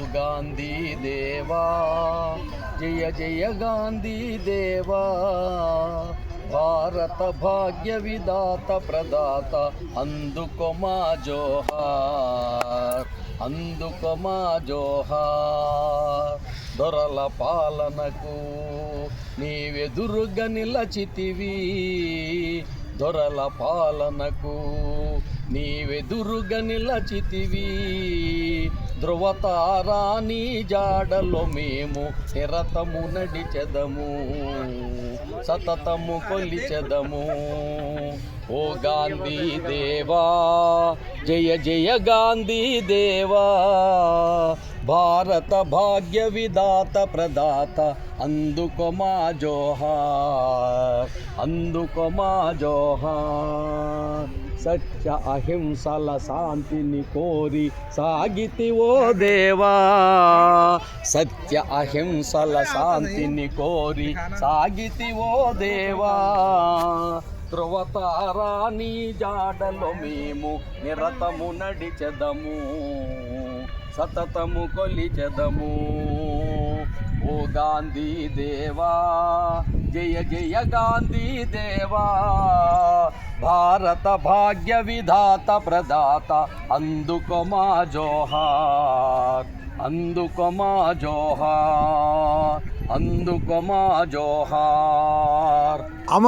గాంధీ దేవా జయ జయ గాంధీ దేవా. భారత భాగ్య విదాత ప్రదాత అందుకో మా జోహార్ అందుకో మా జోహార్. దొరల పాలనకు నీవెదురుగా నిలచితివి దొరల పాలనకు నీవెదురుగా నిలచితివి. ధ్రువతారా జాడలో మేము నిరతము నడిచెదము సతతము కొలిచెదము. ఓ గాంధీ దేవా జయ జయ గాంధీ దేవా భారత భాగ్య విదాత ప్రదాత అందుకో మా జోహార్ అందుకో మా జోహార్. సత్య అహింసల శాంతిని కోరి సాగితి ఓ దేవా. సత్య అహింసల శాంతిని కోరి సాగితి ఓ దేవా. ధ్రువతారా నీ జాడలో మేము నిరతము నడిచెదము సతతము కొలిచెదము. ఓ గాంధీ దేవా జయ జయ గాంధీ దేవా. భారత భాగ్య విధాత ప్రదాత అందుకో మా జోహార్ అందుకో మా జోహార్ అందుకో మా జోహార్